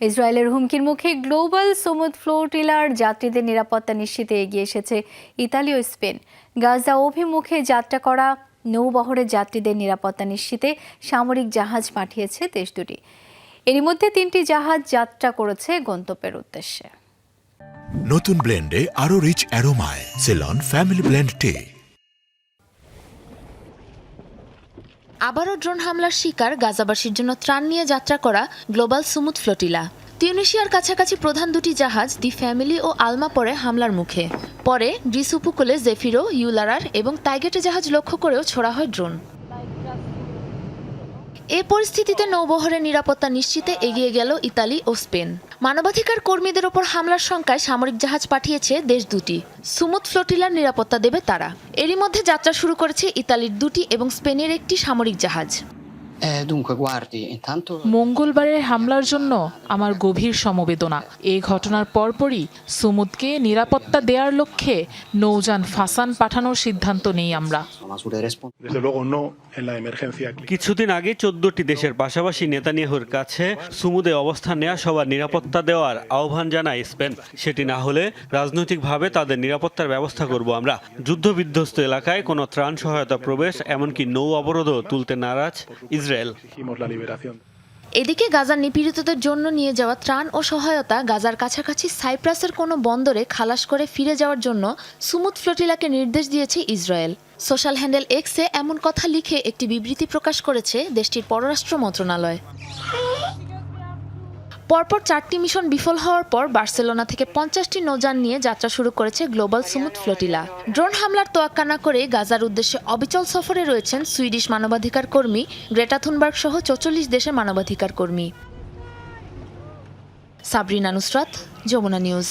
ইসরায়েলের হুমকির মুখে গ্লোবাল সমুদ ফ্লোটিলার যাত্রীদের নিরাপত্তা নিশ্চিতে এগিয়ে এসেছে ইতালি ও স্পেন। গাজা অভিমুখে যাত্রা করা নৌবহরের যাত্রীদের নিরাপত্তা নিশ্চিতে সামরিক জাহাজ পাঠিয়েছে দেশ দুটি। এরই মধ্যে তিনটি জাহাজ যাত্রা করেছে গন্তব্যের উদ্দেশ্যে। নতুন ব্লেন্ডে আরও রিচ অ্যারোমায়, সেলন, ফ্যামিলি ব্লেন্ড টে। আবারও ড্রোন হামলার শিকার গাজাবাসীর জন্য ত্রাণ নিয়ে যাত্রা করা গ্লোবাল সুমুদ ফ্লোটিলা। তিউনিশিয়ার কাছাকাছি প্রধান দুটি জাহাজ, দি ফ্যামিলি ও আলমা পরে হামলার মুখে। পরে গ্রিস উপকূলে জেফিরো, ইউলারার এবং টাইগেটে জাহাজ লক্ষ্য করেও ছোড়া হয় ড্রোন। এ পরিস্থিতিতে নৌবহরের নিরাপত্তা নিশ্চিতে এগিয়ে গেল ইতালি ও স্পেন। মানবাধিকার কর্মীদের ওপর হামলার সংখ্যায় সামরিক জাহাজ পাঠিয়েছে দেশ দুটি। সুমুদ ফ্লোটিলার নিরাপত্তা দেবে তারা। এরই মধ্যে যাত্রা শুরু করেছে ইতালির দুটি এবং স্পেনের একটি সামরিক জাহাজ। Eh, dunque, guardi, মঙ্গলবারের হামলার জন্য আমার গভীর সমবেদনা। এই ঘটনার পরপরই সুমুদকে নিরাপত্তা দেওয়ার লক্ষ্যে নৌযান ফাসান পাঠানোর সিদ্ধান্ত নেই আমরা. কিছুদিন আগে চোদ্দটি দেশের পাশাপাশি নেতানিয়াহুর কাছে সুমুদে অবস্থান নেওয়া সবার নিরাপত্তা দেওয়ার আহ্বান জানায় স্পেন। সেটি না হলে রাজনৈতিকভাবে তাদের নিরাপত্তার ব্যবস্থা করব আমরা। যুদ্ধবিধ্বস্ত এলাকায় কোনো ত্রাণ সহায়তা প্রবেশ এমনকি নৌ অবরোধও তুলতে নারাজ ইসরায়েল। Liberación. এদিকে গাজার নিপীড়িতদের জন্য নিয়ে যাওয়া ত্রাণ ও সহায়তা গাজার কাছাকাছি সাইপ্রাসের কোনো বন্দরে খালাস করে ফিরে যাওয়ার জন্য সুমুদ ফ্লোটিলাকে নির্দেশ দিয়েছে ইসরায়েল। সোশ্যাল হ্যান্ডেল এক্সে এমন কথা লিখে একটি বিবৃতি প্রকাশ করেছে দেশটির পররাষ্ট্র মন্ত্রণালয়। পরপর চারটি মিশন বিফল হওয়ার পর বার্সেলোনা থেকে পঞ্চাশটি নৌযান নিয়ে যাত্রা শুরু করেছে গ্লোবাল সুমুদ ফ্লোটিলা। ড্রোন হামলার তোয়াক্কা না করে গাজার উদ্দেশ্যে অবিচল সফরে রয়েছেন সুইডিশ মানবাধিকার কর্মী গ্রেটা থুনবার্গ সহ চৌচল্লিশ দেশের মানবাধিকার কর্মী। সাবরিনা নুসরাত, যমুনা নিউজ।